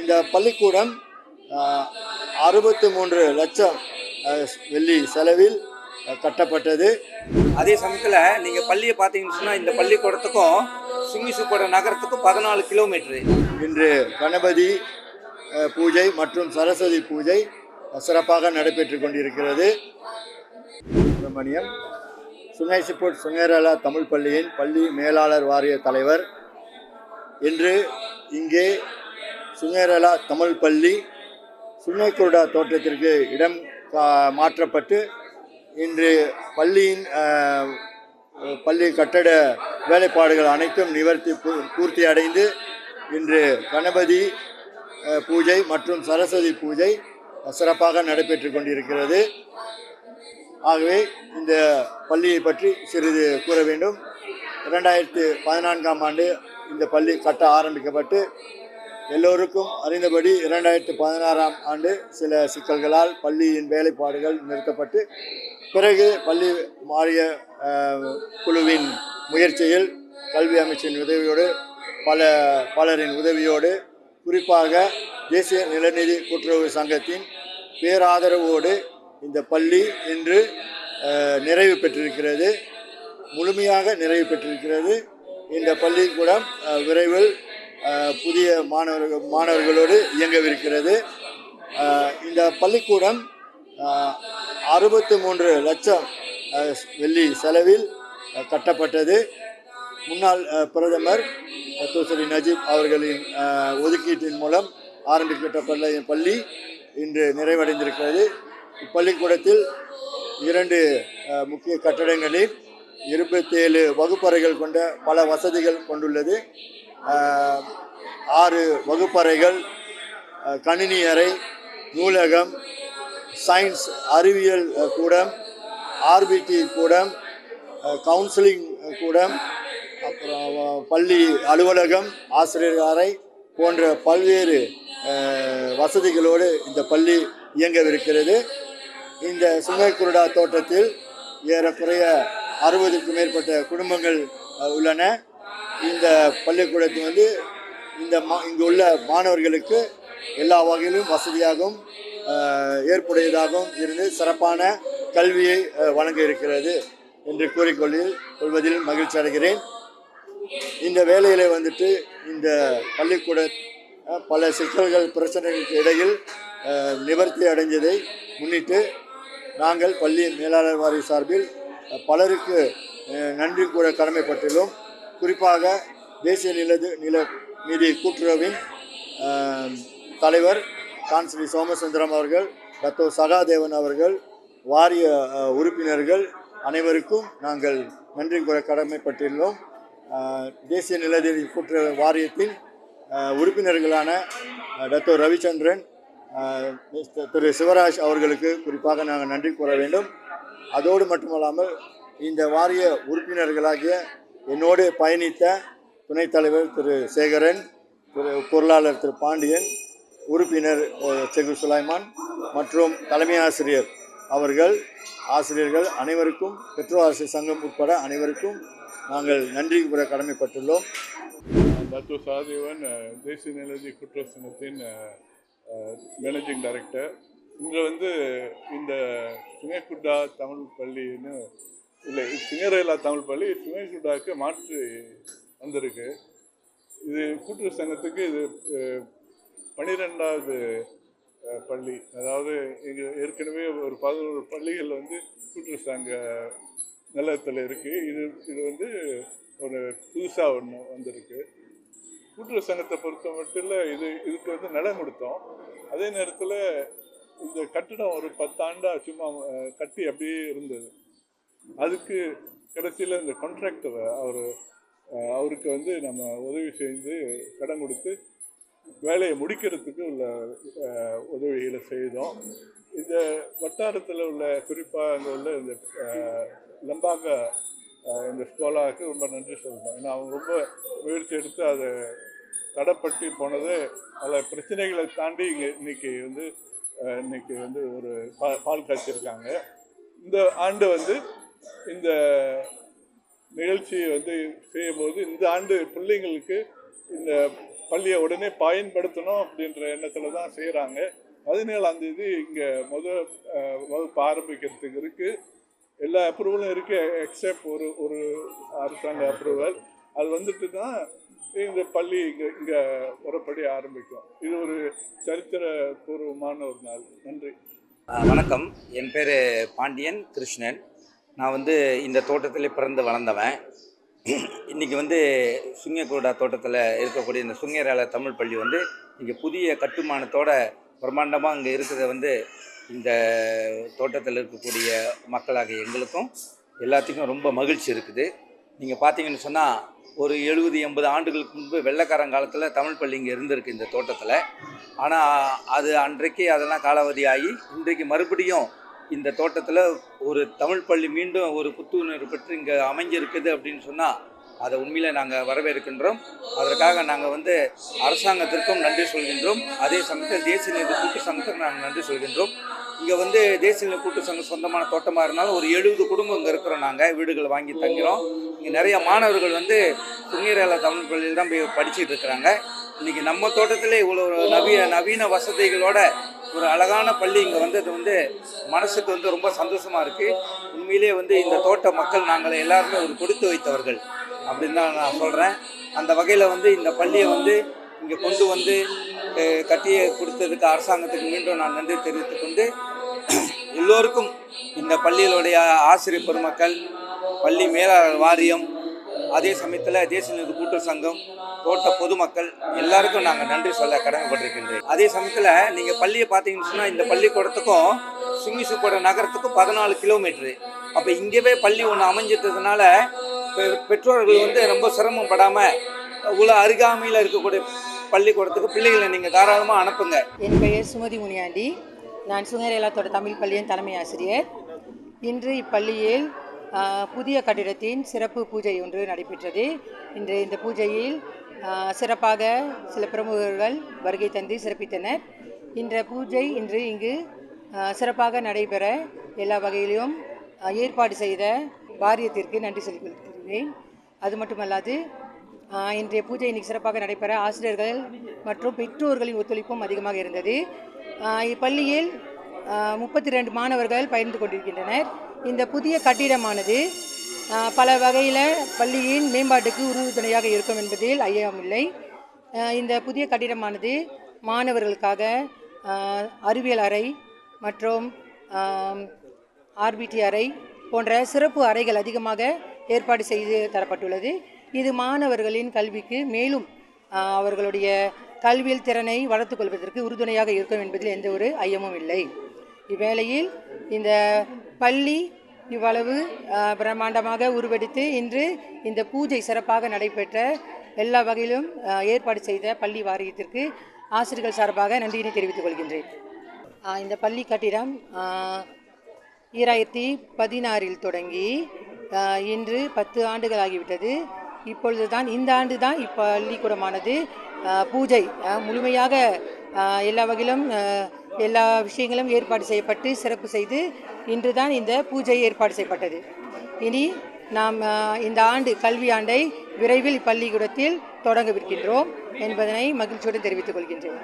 இந்த பள்ளிக்கூடம் அறுபத்தி மூன்று லட்சம் வெள்ளி செலவில் கட்டப்பட்டது. அதே சமயத்தில் நீங்கள் பள்ளியை பார்த்தீங்கன்னு சொன்னால் இந்த பள்ளிக்கூடத்துக்கும் சிங்கிசுப்பட நகரத்துக்கும் பதினாலு கிலோமீட்ரு இன்று கணபதி பூஜை மற்றும் சரஸ்வதி பூஜை சிறப்பாக நடைபெற்று கொண்டிருக்கிறது. சுப்பிரமணியம் சுங்கைசிப்பூட் சுங்கேரலா தமிழ் பள்ளியின் பள்ளி மேலாளர் வாரிய தலைவர். இன்று இங்கே சுங்கேரலா தமிழ் பள்ளி சுங்கைக்குருடா தோட்டத்திற்கு இடம் மாற்றப்பட்டு இன்று பள்ளியின் பள்ளி கட்டட வேலைப்பாடுகள் அனைத்தும் நிவர்த்தி பூ- பூர்த்தி அடைந்து இன்று கணபதி பூஜை மற்றும் சரஸ்வதி பூஜை சிறப்பாக நடைபெற்று கொண்டிருக்கிறது. ஆகவே இந்த பள்ளியை பற்றி சிறிது கூற வேண்டும். இரண்டாயிரத்து பதினான்காம் ஆண்டு இந்த பள்ளி கட்ட ஆரம்பிக்கப்பட்டு எல்லோருக்கும் அறிந்தபடி இரண்டாயிரத்து பதினாறாம் ஆண்டு சில சிக்கல்களால் பள்ளியின் வேலைப்பாடுகள் நிறுத்தப்பட்டு பிறகு பள்ளி மாறிய குழுவின் முயற்சியில் கல்வி அமைச்சின் உதவியோடு பல பலரின் உதவியோடு குறிப்பாக தேசிய நிலநிதி கூட்டுறவு சங்கத்தின் பேராதரவோடு இந்த பள்ளி இன்று நிறைவு பெற்றிருக்கிறது. முழுமையாக நிறைவு பெற்றிருக்கிறது. இந்த பள்ளிக்கூடம் விரைவில் புதிய மாணவர்கள் மாணவர்களோடு இயங்கவிருக்கிறது. இந்த பள்ளிக்கூடம் அறுபத்தி மூன்று லட்சம் வெள்ளி செலவில் கட்டப்பட்டது. முன்னாள் பிரதமர் தூசரி நஜீப் அவர்களின் ஒதுக்கீட்டின் மூலம் ஆரம்பிக்கப்பட்ட பள்ளி இன்று நிறைவடைந்திருக்கிறது. இப்பள்ளிக்கூடத்தில் இரண்டு முக்கிய கட்டடங்களில் இருபத்தேழு வகுப்பறைகள் கொண்ட பல வசதிகள் கொண்டுள்ளது. ஆறு வகுப்பறைகள் கணினி அறை நூலகம் சயின்ஸ் அறிவியல் கூடம் ஆர்பிடி கூடம் கவுன்சிலிங் கூடம் அப்புறம் பள்ளி அலுவலகம் ஆசிரியர் அறை போன்ற பல்வேறு வசதிகளோடு இந்த பள்ளி இயங்கவிருக்கிறது. இந்த சுங்கைக்குருடா தோட்டத்தில் ஏறக்குறைய அறுபதுக்கும் மேற்பட்ட குடும்பங்கள் உள்ளன. இந்த பள்ளிக்கூடத்தை வந்து இந்த மா இங்கே உள்ள மாணவர்களுக்கு எல்லா வகையிலும் வசதியாகவும் ஏற்புடையதாகவும் இருந்து சிறப்பான கல்வியை வழங்க இருக்கிறது என்று கூறிக்கொள்ளில் கொள்வதில் மகிழ்ச்சி அடைகிறேன். இந்த வேலையில் வந்துட்டு இந்த பள்ளிக்கூட பல சிக்கல்கள் பிரச்சனைகளுக்கு இடையில் நிவர்த்தி அடைஞ்சதை முன்னிட்டு நாங்கள் பள்ளி மேலாளர் வாரிய சார்பில் பலருக்கு நன்றி கூட கடமைப்பட்டுள்ளோம். குறிப்பாக தேசிய நிலது நில நிதி கூட்டுறவின் தலைவர் கான்ஸ்ரீ சோமசுந்தரம் அவர்கள் தத்தோ சகாதேவன் அவர்கள் வாரிய உறுப்பினர்கள் அனைவருக்கும் நாங்கள் நன்றி கூற கடமைப்பட்டிருந்தோம். தேசிய நிலநிதி கூட்டுறவு வாரியத்தின் உறுப்பினர்களான டாக்டர் டத்தோ ரவிச்சந்திரன் திரு சிவராஜ் அவர்களுக்கு குறிப்பாக நாங்கள் நன்றி கூற வேண்டும். அதோடு மட்டுமல்லாமல் இந்த வாரிய உறுப்பினர்களாகிய என்னோடு பயணித்த துணைத் தலைவர் திரு சேகரன் திரு பொருளாளர் திரு பாண்டியன் உறுப்பினர் செகு சுலைமான் மற்றும் தலைமை ஆசிரியர் அவர்கள் ஆசிரியர்கள் அனைவருக்கும் பெற்றோர் ஆசிரியர் சங்கம் உட்பட அனைவருக்கும் நாங்கள் நன்றி கூற கடமைப்பட்டுள்ளோம். தத்து சாதேவன் தேசிய நிலதி குற்ற சங்கத்தின் மேனேஜிங் டைரக்டர் இங்கே வந்து இந்த சுங்கக்குட்டா தமிழ் பள்ளின்னு இல்லை சிங்கரேலா தமிழ் பள்ளி சுங்கக்குட்டாவுக்கு மாற்று வந்திருக்கு. இது கூட்டுறவு சங்கத்துக்கு இது பன்னிரெண்டாவது பள்ளி. அதாவது இங்கே ஏற்கனவே ஒரு பதினோரு பள்ளிகள் வந்து கூட்டுறவு சங்க நிலத்தில் இருக்குது இது இது வந்து ஒரு புதுசாக ஒன்று வந்திருக்கு. கூட்டுறவு சங்கத்தை பொறுத்த மட்டும் இது இதுக்கு வந்து நிலம் கொடுத்தோம். அதே நேரத்தில் இந்த கட்டிடம் ஒரு பத்தாண்டாக சும்மா கட்டி அப்படியே இருந்தது. அதுக்கு கடைசியில் இந்த கான்ட்ராக்டரை அவர் அவருக்கு வந்து நம்ம உதவி செய்து கடன் கொடுத்து வேலையை முடிக்கிறதுக்கு உள்ள உதவிகளை செய்தோம். இந்த வட்டாரத்தில் உள்ள குறிப்பாக அங்கே உள்ள இந்த லம்பாங்க இந்த ஸ்கோலாவுக்கு ரொம்ப நன்றி சொல்லணும். ஏன்னா அவங்க ரொம்ப முயற்சி எடுத்து அதை தடைப்பட்டு போனது பல பிரச்சனைகளை தாண்டி இங்கே இன்னைக்கு வந்து இன்றைக்கி வந்து ஒரு பா பால் காய்ச்சிருக்காங்க. இந்த ஆண்டு வந்து இந்த நிகழ்ச்சியை வந்து செய்யும்போது இந்த ஆண்டு பிள்ளைங்களுக்கு இந்த பள்ளியை உடனே பயன்படுத்தணும் அப்படின்ற எண்ணத்தில் தான் செய்கிறாங்க பதினேழாந்தேதி இங்கே முத வகுப்பு ஆரம்பிக்கிறதுக்கு இருக்குது எல்லா அப்ரூவலும் இருக்குது எக்ஸப்ட் ஒரு ஒரு அரசாங்க அப்ரூவல் அது வந்துட்டு தான் இந்த பள்ளி இங்கே இங்கே முறைப்படி ஆரம்பிக்கும். இது ஒரு சரித்திர பூர்வமான ஒரு நாள். நன்றி. வணக்கம். என் பேர் பாண்டியன் கிருஷ்ணன். நான் வந்து இந்த தோட்டத்திலே பிறந்து வளர்ந்தவன். இன்றைக்கி வந்து சுங்கக்கூடா தோட்டத்தில் இருக்கக்கூடிய இந்த சுங்கேரால தமிழ் பள்ளி வந்து இங்கே புதிய கட்டுமானத்தோட பிரம்மாண்டமாக இங்கே இருக்கிறத வந்து இந்த தோட்டத்தில் இருக்கக்கூடிய மக்களாக எங்களுக்கும் எல்லாத்துக்கும் ரொம்ப மகிழ்ச்சி இருக்குது. நீங்கள் பார்த்தீங்கன்னு சொன்னால் ஒரு எழுபது எண்பது ஆண்டுகளுக்கு முன்பு வெள்ளக்காரங்காலத்தில் தமிழ் பள்ளி இங்கே இருந்திருக்கு இந்த தோட்டத்தில். ஆனால் அது அன்றைக்கு அதெல்லாம் காலாவதி ஆகி இன்றைக்கு மறுபடியும் இந்த தோட்டத்தில் ஒரு தமிழ் பள்ளி மீண்டும் ஒரு புத்துணர்வு பெற்று இங்கே அமைஞ்சிருக்குது அப்படின்னு சொன்னால் அதை உண்மையில் நாங்கள் வரவேற்கின்றோம். அதற்காக நாங்கள் வந்து அரசாங்கத்திற்கும் நன்றி சொல்கின்றோம். அதே சமயத்தில் தேசிய நீதி கூட்டு சங்கத்துக்கும் நாங்கள் நன்றி சொல்கின்றோம். இங்கே வந்து தேசிய நிலை கூட்டு சங்கம் சொந்தமான தோட்டமாக இருந்தாலும் ஒரு எழுபது குடும்பம் இங்கே இருக்கிறோம் நாங்கள் வீடுகள் வாங்கி தங்குகிறோம் இங்கே நிறைய மாணவர்கள் வந்து சுங்கீரல தமிழ் பள்ளியில் தான் போய் படிச்சுட்டு இருக்கிறாங்க. இன்றைக்கி நம்ம தோட்டத்திலே இவ்வளோ நவீன நவீன வசதிகளோட ஒரு அழகான பள்ளி இங்கே வந்தது வந்து மனசுக்கு வந்து ரொம்ப சந்தோஷமாக இருக்குது உண்மையிலே வந்து இந்த தோட்ட மக்கள் நாங்கள் எல்லாருமே ஒரு கொடுத்து வைத்தவர்கள் அப்படின்னு தான் நான் சொல்கிறேன் அந்த வகையில் வந்து இந்த பள்ளியை வந்து இங்கே கொண்டு வந்து கட்டிய கொடுத்ததுக்கு அரசாங்கத்துக்கு மீண்டும் நான் நன்றி தெரிவித்துக் கொண்டு எல்லோருக்கும் இந்த பள்ளிகளுடைய ஆசிரியர் பெருமக்கள் பள்ளி மேலாளர் வாரியம் அதே சமயத்தில் தேசிய நீதி கூட்டு சங்கம் தோட்ட பொதுமக்கள் எல்லாருக்கும் நாங்கள் நன்றி சொல்ல கடமைப்பட்டிருக்கின்றேன். அதே சமயத்தில் நீங்கள் பள்ளியை பார்த்தீங்கன்னு சொன்னால் இந்த பள்ளிக்கூடத்துக்கும் சிங்கிசுப்போட நகரத்துக்கும் பதினாலு கிலோமீட்டரு. அப்போ இங்கேவே பள்ளி ஒன்று அமைஞ்சிட்டதுனால பெ- பெற்றோர்கள் வந்து ரொம்ப சிரமப்படாமல் உள்ள அருகாமையில் இருக்கக்கூடிய பள்ளிக்கூடத்துக்கு பிள்ளைகளை நீங்கள் தாராளமாக அனுப்புங்க. என் பெயர் சுமதி முனியாண்டி. நான் சுங்கரேலாத்தோட தமிழ் பள்ளியின் தலைமை ஆசிரியர். இன்று இப்பள்ளியில் புதிய கட்டிடத்தின் சிறப்பு பூஜை ஒன்று நடைபெற்றது. இன்று இந்த பூஜையில் சிறப்பாக சில பிரமுகர்கள் வருகை தந்து சிறப்பித்தனர். இந்த பூஜை இன்று இங்கு சிறப்பாக நடைபெற எல்லா வகையிலும் ஏற்பாடு செய்த வாரியத்திற்கு நன்றி சொல்லிக் கொள்கிறேன் அது மட்டுமல்லாது இன்றைய பூஜை இன்னைக்கு சிறப்பாக நடைபெற ஆசிரியர்கள் மற்றும் பெற்றோர்களின் ஒத்துழைப்பும் அதிகமாக இருந்தது. இப்பள்ளியில் முப்பத்தி ரெண்டு மாணவர்கள் பயிர்ந்து கொண்டிருக்கின்றனர். இந்த புதிய கட்டிடமானது பல வகையில் பள்ளியின் மேம்பாட்டுக்கு உறுதுணையாக இருக்கும் என்பதில் ஐயமில்லை இந்த புதிய கட்டிடமானது மாணவர்களுக்காக அறிவியல் அறை மற்றும் ஆர்பிடி அறை போன்ற சிறப்பு அறைகள் அதிகமாக ஏற்பாடு செய்து தரப்பட்டுள்ளது. இது மாணவர்களின் கல்விக்கு மேலும் அவர்களுடைய கல்வியில் திறனை வளர்த்துக் கொள்வதற்கு உறுதுணையாக இருக்கும் என்பதில் எந்த ஒரு ஐயமும் இல்லை. இவ்வேளையில் இந்த பள்ளி இவ்வளவு பிரம்மாண்டமாக உருவெடுத்து இன்று இந்த பூஜை சிறப்பாக நடைபெற்ற எல்லா வகையிலும் ஏற்பாடு செய்த பள்ளி வாரியத்திற்கு ஆசிரியர்கள் சார்பாக நன்றியினை தெரிவித்துக் கொள்கின்றேன். இந்த பள்ளி கட்டிடம் ஈராயிரத்தி பதினாறில் தொடங்கி இன்று பத்து ஆண்டுகள் ஆகிவிட்டது. இப்பொழுது தான் இந்த ஆண்டு தான் இப்பள்ளிக்கூடமானது பூஜை முழுமையாக எல்லா வகையிலும் எல்லா விஷயங்களும் ஏற்பாடு செய்யப்பட்டு சிறப்பு செய்து இன்று தான் இந்த பூஜை ஏற்பாடு செய்யப்பட்டது. இனி நாம் இந்த ஆண்டு கல்வி ஆண்டை விரைவில் பள்ளிக்கூடத்தில் தொடங்கவிருக்கின்றோம் என்பதனை மகிழ்ச்சியுடன் தெரிவித்துக் கொள்கின்றேன்.